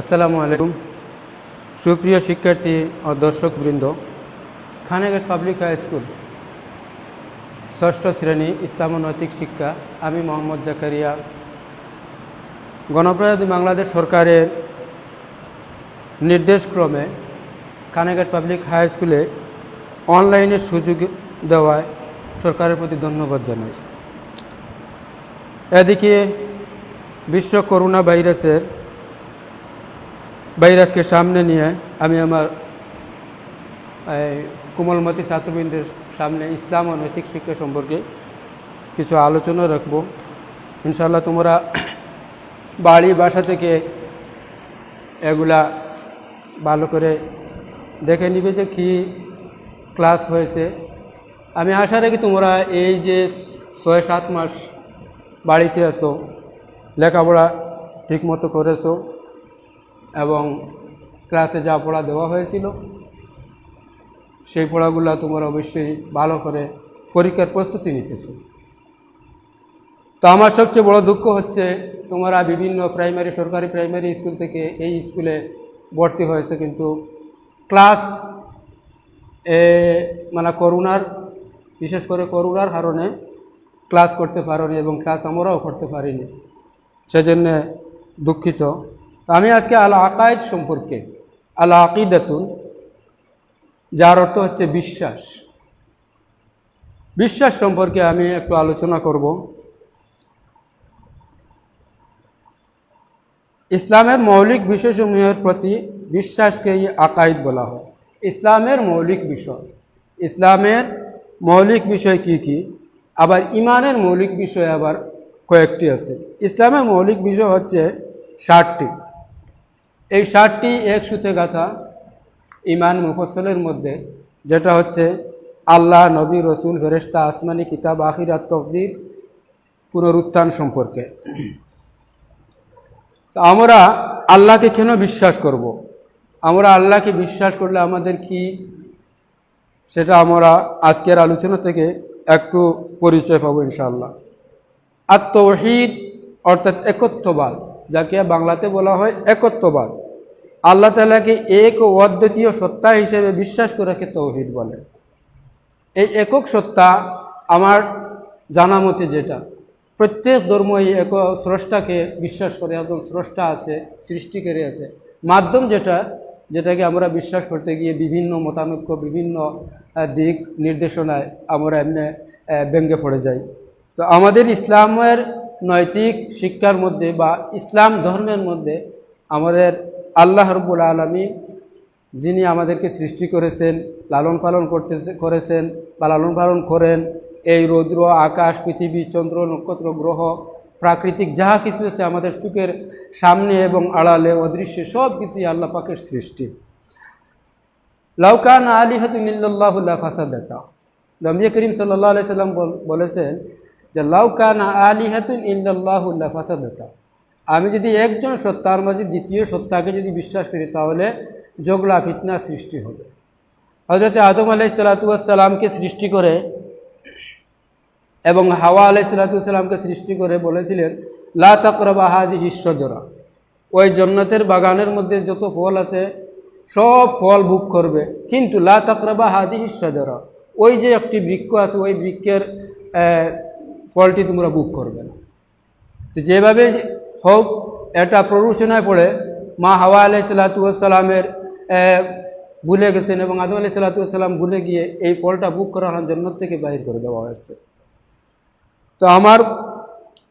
আসসালামু আলাইকুম। সুপ্রিয় শিক্ষার্থী ও দর্শকবৃন্দ, খানাঘাট পাবলিক হাই স্কুল, ষষ্ঠ শ্রেণি ইসলাম নৈতিক শিক্ষা, আমি মোহাম্মদ জাকারিয়া। গণপ্রজাতন্ত্রী বাংলাদেশ সরকারের নির্দেশক্রমে খানাঘাট পাবলিক হাই স্কুলে অনলাইনের সুযোগ দেওয়ায় সরকারের প্রতি ধন্যবাদ জানাই। এদিকে বিশ্ব করোনা ভাইরাসের ভাইরাসকে সামনে নিয়ে আমি আমার কোমলমতি ছাত্রবৃন্দের সামনে ইসলাম ও নৈতিক শিক্ষা সম্পর্কে কিছু আলোচনা রাখব। ইনশাল্লাহ তোমরা বাড়ি, বাসা থেকে এগুলা ভালো করে দেখে নিবে যে কী ক্লাস হয়েছে। আমি আশা রাখি তোমরা এই যে ছয় সাত মাস বাড়িতে আসো লেখাপড়া ঠিকমতো করেছ এবং ক্লাসে যা পড়া দেওয়া হয়েছিল, সেই পড়াগুলো তোমরা অবশ্যই ভালো করে পরীক্ষার প্রস্তুতি নিতেছো। তো আমার সবচেয়ে বড় দুঃখ হচ্ছে, তোমরা বিভিন্ন প্রাইমারি সরকারি প্রাইমারি স্কুল থেকে এই স্কুলে ভর্তি হয়েছে, কিন্তু ক্লাস এ মানে করোনার বিশেষ করে করোনার কারণে ক্লাস করতে পারোনি এবং ক্লাস আমরাও করতে পারিনি। সেজন্য দুঃখিত। আমি আজকে আল আকায়েদ সম্পর্কে আল আকিদাতুন যার অর্থ হচ্ছে বিশ্বাস। বিশ্বাস সম্পর্কে আমি একটু আলোচনা করব। ইসলামের মৌলিক বিষয়সমূহের প্রতি বিশ্বাসকেই আকাইদ বলা হয়। ইসলামের মৌলিক বিষয়। ইসলামের মৌলিক বিষয় কি কি? আবার ইমানের মৌলিক বিষয় আবার কয়েকটি আছে। ইসলামের মৌলিক বিষয় হচ্ছে ষাটটি। এই ষাটটি এক সুতে গাথা ইমান মুফসলের মধ্যে, যেটা হচ্ছে আল্লাহ, নবী, রসুল ফেরেস্তা আসমানি কিতাব, আখিরাত, তকদির, পুনরুত্থান সম্পর্কে। আমরা আল্লাহকে কেন বিশ্বাস করব। আমরা আল্লাহকে বিশ্বাস করলে আমাদের কি? সেটা আমরা আজকের আলোচনা থেকে একটু পরিচয় পাবো ইনশাআল্লাহ। আত্মহিদ অর্থাৎ একত্ববাদ, যাকে বাংলাতে বলা হয় একত্ববাদ। আল্লাহ তালাকে এক ও অদ্বিতীয় সত্তা হিসেবে বিশ্বাস করাকে তৌহিদ বলে। এই একক সত্তা আমার জানা মতে যেটা, প্রত্যেক ধর্মই এক স্রষ্টাকে বিশ্বাস করে, একজন স্রষ্টা আছে, সৃষ্টিকারী আছে। মাধ্যম যেটা, যেটাকে আমরা বিশ্বাস করতে গিয়ে বিভিন্ন মতানৈক্য, বিভিন্ন দিক নির্দেশনায় আমরা এমনি ব্যঙ্গে পড়ে যাই। তো আমাদের ইসলামের নৈতিক শিক্ষার মধ্যে বা ইসলাম ধর্মের মধ্যে আমাদের আল্লাহ রব্বুল আলমী যিনি আমাদেরকে সৃষ্টি করেছেন, লালন পালন করতে করেছেন বা লালন পালন করেন, এই রৌদ্র, আকাশ, পৃথিবী, চন্দ্র, নক্ষত্র, গ্রহ, প্রাকৃতিক যাহা কিছু আছে আমাদের চোখের সামনে এবং আড়ালে, অদৃশ্যে, সব কিছুই আল্লাহ পাকের সৃষ্টি। লাউকান আলী হাতুল্লাহুল্লাহ ফাসাদাতা। নবী করিম সাল্লাহ আলি সাল্লাম বলেছেন যে লাউকান আলী হাতুন ইল্লাহুল্লাহ ফাসাদাতা। আমি যদি একজন সত্তার মাঝে দ্বিতীয় সত্তাকে যদি বিশ্বাস করি, তাহলে জগলা ফিতনা সৃষ্টি হবে। হজরত আদম আলাই সালাতামকে সৃষ্টি করে এবং হাওয়া আলাই সালাতামকে সৃষ্টি করে বলেছিলেন, লা তকরবা হাজি হিস্সজরা ওই জন্নতের বাগানের মধ্যে যত ফল আছে, সব ফল ভোগ করবে। কিন্তু লা তকরবা হাজি হিস্সজরা ওই যে একটি বৃক্ষ আছে, ওই বৃক্ষের ফলটি তোমরা বুক করবে না। তো যেভাবে হোক, এটা প্ররোচনায় পড়ে। মা হাওয়া আলাই সালাতামের ভুলে গেছেন এবং আদম আলাই সালাতাম ভুলে গিয়ে এই ফলটা বুক করানোর জন্য থেকে বাহির করে দেওয়া হয়েছে। তো আমার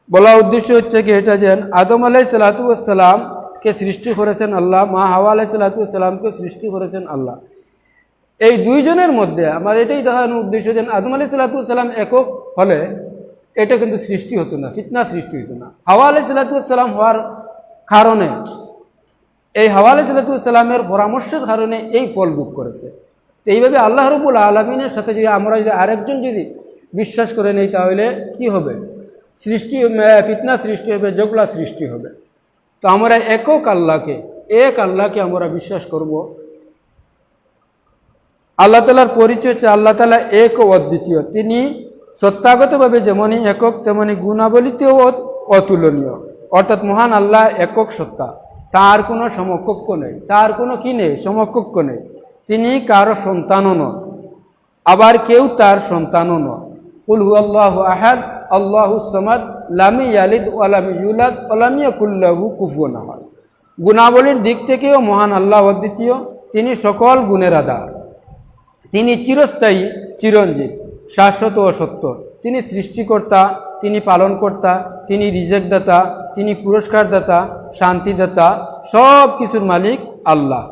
বলা উদ্দেশ্য হচ্ছে কি, এটা যে আদম আলাই সালাতামকে সৃষ্টি করেছেন আল্লাহ, মা হাওয়া আলাই সালাতামকে সৃষ্টি করেছেন আল্লাহ। এই দুইজনের মধ্যে আমার এটাই দেখানোর উদ্দেশ্য যে আদম আলাই সালাতাম একক হলে এটা কিন্তু সৃষ্টি হতো না, ফিতনা সৃষ্টি হতো না। হাওয়া আলাই সালাতাম হওয়ার কারণে, এই হাওয়া আলাই সালাতামের পরামর্শের কারণে এই ফল বুক করেছে। তো এইভাবে আল্লাহ রবুল আলমিনের সাথে যদি আমরা যদি আরেকজন যদি বিশ্বাস করে নেই, তাহলে কি হবে? সৃষ্টি ফিতনা সৃষ্টি হবে জগলা সৃষ্টি হবে। তো আমরা একক আল্লাহকে, এক আল্লাহকে আমরা বিশ্বাস করব। আল্লাহ তালার পরিচয় হচ্ছে আল্লাহ তালা এক ও অদ্বিতীয়। তিনি সত্যাগতভাবে যেমনই একক, তেমনি গুণাবলীতেও অতুলনীয়। অর্থাৎ মহান আল্লাহ একক সত্তা। তার কোনো সমকক্ষ নেই। তার কোনো কি নেই? সমকক্ষ নেই। তিনি কারও সন্তানও নন। আবার কেউ তার সন্তানও নন। কুল হু আল্লাহ আহাদ, আল্লাহ সমাদ, লামি ইয়ালিদ ওয়ালামি ইউলাদ ওলামিয়া কুল্লাহু কুফুয়ান আহাদ। গুণাবলীর দিক থেকেও মহান আল্লাহ অদ্বিতীয়। তিনি সকল গুণের আধার। তিনি চিরস্থায়ী, চিরঞ্জীব। শাশ্বত ও সত্য। তিনি সৃষ্টিকর্তা, তিনি পালনকর্তা, তিনি রিজেকদাতা, তিনি পুরস্কারদাতা, শান্তিদাতা, সব কিছুর মালিক আল্লাহ।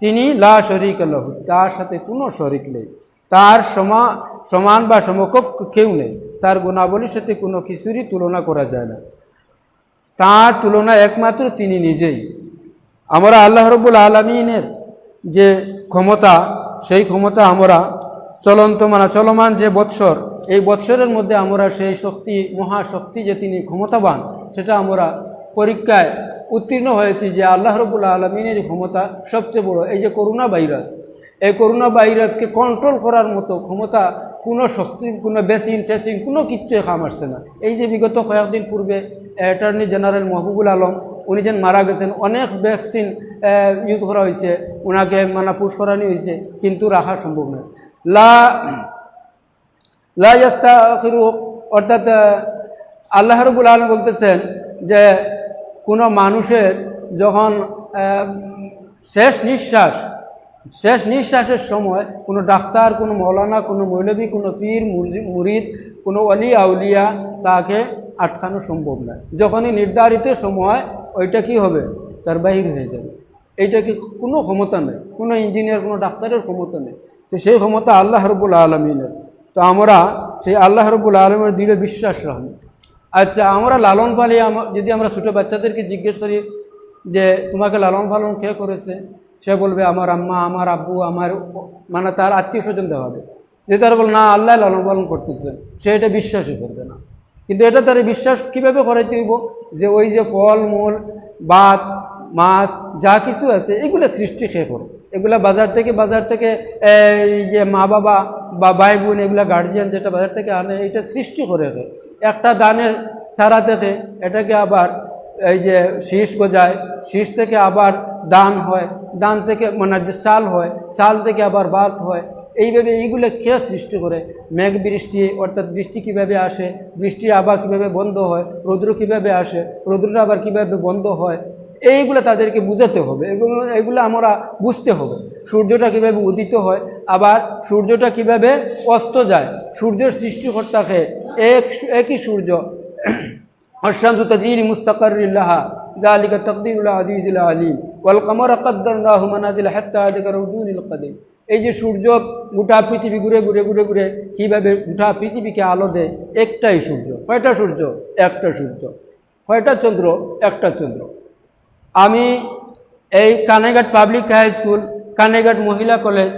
তিনি লা শরিক আল্লাহ তার সাথে কোনো শরিক নেই। তার সমা, সমান বা সমকক্ষ কেউ নেই। তার গুণাবলীর সাথে কোনো কিছুরই তুলনা করা যায় না। তার তুলনা একমাত্র তিনি নিজেই। আমরা আল্লাহ রবুল আলমিনের যে ক্ষমতা, সেই ক্ষমতা আমরা চলন্ত মানে চলমান যে বৎসর, এই বৎসরের মধ্যে আমরা সেই শক্তি, মহাশক্তি যে তিনি ক্ষমতাবান, সেটা আমরা পরীক্ষায় উত্তীর্ণ হয়েছি যে আল্লাহ রবুল আলমিনের ক্ষমতা সবচেয়ে বড়। এই যে করোনা ভাইরাস, এই করোনা ভাইরাসকে কন্ট্রোল করার মতো ক্ষমতা কোনো শক্তি, কোনো বেসিন টেসিন কোনো কিচ্ছু কাম আসছে না। এই যে বিগত কয়েকদিন পূর্বে অ্যাটর্নি জেনারেল মাহবুবুল আলম, উনি যেন মারা গেছেন, অনেক ভ্যাকসিন ইউজ করা হয়েছে ওনাকে মানে পুশ করানি হয়েছে, কিন্তু রাখা সম্ভব নয়। লা অর্থাৎ আল্লাহ রবুল আলম বলতেছেন যে, কোনো মানুষের যখন শেষ নিঃশ্বাস, শেষ নিঃশ্বাসের সময় কোনো ডাক্তার, কোনো মৌলানা, কোনো মৌলবী, কোনো পীর মুরিদ, কোনো অলি আউলিয়া তাকে আটকানো সম্ভব নয়। যখনই নির্ধারিত সময়, ওইটা কি হবে? তার বাহির হয়ে যাবে। এইটা কি কোনো ক্ষমতা নেই, কোনো ইঞ্জিনিয়ার কোনো ডাক্তারের ক্ষমতা নেই। তো সেই ক্ষমতা আল্লাহ রবুল আলমিনের। তো আমরা সেই আল্লাহ রবুল আলমের দৃঢ় বিশ্বাস রাখব। আচ্ছা আমরা লালন পালি যদি আমরা ছোটো বাচ্চাদেরকে জিজ্ঞেস করি যে, তোমাকে লালন পালন কে করেছে? সে বলবে, আমার আম্মা, আমার আব্বু, আমার মানে তার আত্মীয় স্বজন দেওয়া যে তারা বল, না, আল্লাহ লালন পালন করতেছে। সে এটা বিশ্বাসই করবে না। কিন্তু এটা তার বিশ্বাস কীভাবে করাইতে হইব? যে ওই যে ফল মূল ভাত মাছ, যা কিছু আছে, এগুলো সৃষ্টি খেয়ে করো। এগুলা বাজার থেকে বাজার থেকে এই যে মা বাবা বা ভাই বোন, এগুলা গার্জিয়ান যেটা বাজার থেকে আনে, এটা সৃষ্টি করে। একটা দানের চারা থেকে এটাকে আবার এই যে শীষ গজায়, শীষ থেকে আবার দান হয়, দান থেকে মানে যে চাল হয়, চাল থেকে আবার ভাত হয়। এইভাবে এইগুলো কে সৃষ্টি করে? মেঘ বৃষ্টি, অর্থাৎ বৃষ্টি কীভাবে আসে? বৃষ্টি আবার কীভাবে বন্ধ হয়? রৌদ্র কীভাবে আসে? রৌদ্রটা আবার কীভাবে বন্ধ হয়? এইগুলো তাদেরকে বুঝাতে হবে এবং এগুলো আমরা বুঝতে হবে। সূর্যটা কীভাবে উদিত হয়, আবার সূর্যটা কীভাবে অস্ত যায়। সূর্যের সৃষ্টিকর্তাকে এক একই সূর্য অশ্রামসু তদির মুস্তাকার্লাহা জালিকা তকদিরুল্লাহ আজিজুল্লাহ আলিম, ওয়াল কমর আকদ্দাহ মানাজিল হাত্তা আদিকার উদ্দুল এই যে সূর্য গোটা পৃথিবী ঘুরে ঘুরে ঘুরে ঘুরে কীভাবে গোটা পৃথিবীকে আলো দেয়, একটাই সূর্য। কয়টা সূর্য? একটা সূর্য। কয়টা চন্দ্র? একটা চন্দ্র। আমি এই Kanaighat public high school Kanaighat মহিলা কলেজ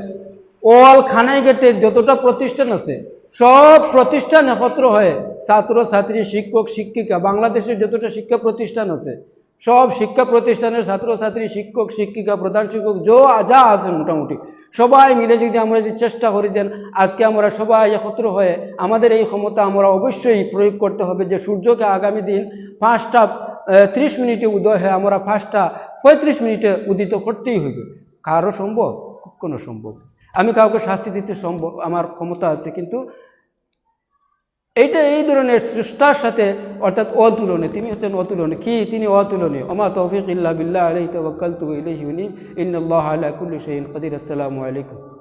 অল খানাইঘাটের যতটা প্রতিষ্ঠান আছে, সব প্রতিষ্ঠান একত্র হয়ে ছাত্র, ছাত্রী, শিক্ষক, শিক্ষিকা, বাংলাদেশের যতটা শিক্ষা প্রতিষ্ঠান আছে, সব শিক্ষা প্রতিষ্ঠানের ছাত্রছাত্রী শিক্ষক, শিক্ষিকা, প্রধান শিক্ষক, যো যা আছে মোটামুটি, সবাই মিলে যদি আমরা যদি চেষ্টা করি যে আজকে আমরা সবাই একত্র হয়ে আমাদের এই ক্ষমতা আমরা অবশ্যই প্রয়োগ করতে হবে যে সূর্যকে আগামী দিন পাঁচটা ত্রিশ মিনিটে উদয় হয়ে আমরা ফার্স্টটা পঁয়ত্রিশ মিনিটে উদিত করতেই হইবে। কারও সম্ভব? কোনো সম্ভব আমি কাউকে শাস্তি দিতে সম্ভব, আমার ক্ষমতা আছে, কিন্তু এইটা এই ধরনের সৃষ্টার সাথে, অর্থাৎ অতুলনীয় তিনি হচ্ছেন অতুলনীয় কি? তিনি অতুলনীয়। ওমা তৌফিক ইল্লা বিল্লাহ, আলাইহি তাওয়াক্কালতু ইলাইহি উনি ইন্নাল্লাহা আলা কুল্লি শাইইন কাদির। আসসালামু আলাইকুম।